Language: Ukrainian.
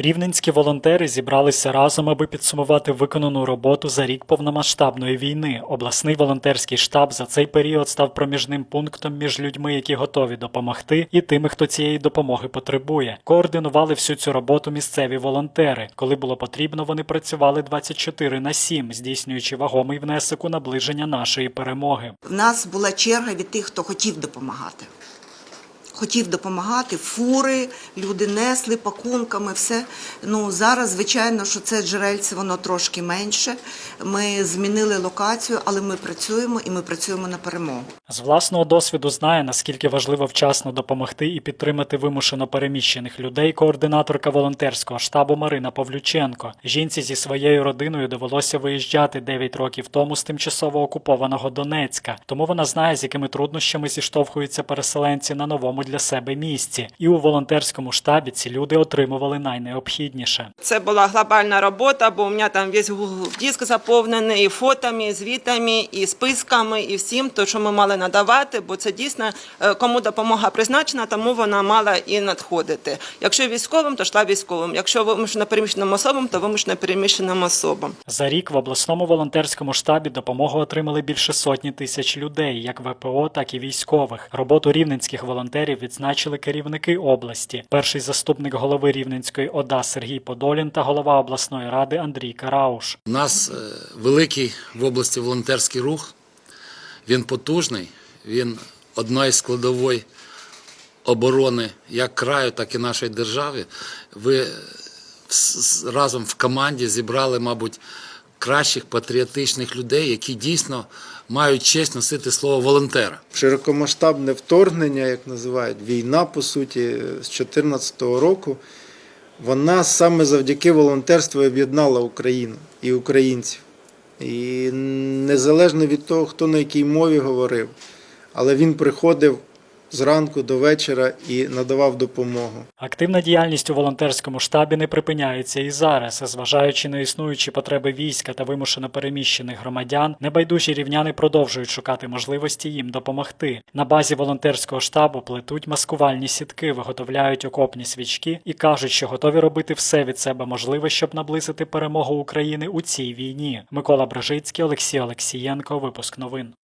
Рівненські волонтери зібралися разом, аби підсумувати виконану роботу за рік повномасштабної війни. Обласний волонтерський штаб за цей період став проміжним пунктом між людьми, які готові допомогти, і тими, хто цієї допомоги потребує. Координували всю цю роботу місцеві волонтери. Коли було потрібно, вони працювали 24 на 7, здійснюючи вагомий внесок у наближення нашої перемоги. В нас була черга від тих, хто хотів допомагати. Хотів допомагати, фури, люди несли пакунками, все. Ну зараз, звичайно, що це джерельце, воно трошки менше. Ми змінили локацію, але ми працюємо і ми працюємо на перемогу. З власного досвіду знає, наскільки важливо вчасно допомогти і підтримати вимушено переміщених людей. Координаторка волонтерського штабу Марина Павлюченко. Жінці зі своєю родиною довелося виїжджати 9 років тому з тимчасово окупованого Донецька. Тому вона знає, з якими труднощами зіштовхуються переселенці на новому для себе місці. І у волонтерському штабі ці люди отримували найнеобхідніше. Це була глобальна робота, бо у мене там весь Google диск заповнений і фотами, і звітами, і списками, і всім, то що ми мали надавати, бо це дійсно е, кому допомога призначена, тому вона мала і надходити. Якщо військовим, то йшла військовим. Якщо вимушено переміщеним особам, то вимушено переміщеним особам. За рік в обласному волонтерському штабі допомогу отримали більше сотні тисяч людей, як ВПО, так і військових. Роботу рівненських волонтерів відзначили керівники області. Перший заступник голови Рівненської ОДА Сергій Подолін та голова обласної ради Андрій Карауш. У нас е, великий в області волонтерський рух. Він потужний, він одна із складової оборони як краю, так і нашої держави. Ви с- разом в команді зібрали, мабуть, кращих патріотичних людей, які дійсно мають честь носити слово волонтера. широкомасштабне вторгнення, як називають, війна, по суті, з 2014 року, вона саме завдяки волонтерству об'єднала Україну і українців. І незалежно від того, хто на якій мові говорив, але він приходив зранку до вечора і надавав допомогу. Активна діяльність у волонтерському штабі не припиняється і зараз, зважаючи на існуючі потреби війська та вимушено переміщених громадян, небайдужі рівняни продовжують шукати можливості їм допомогти. На базі волонтерського штабу плетуть маскувальні сітки, виготовляють окопні свічки і кажуть, що готові робити все від себе можливе, щоб наблизити перемогу України у цій війні. Микола Брижицький, Олексій Олексієнко. Випуск новин.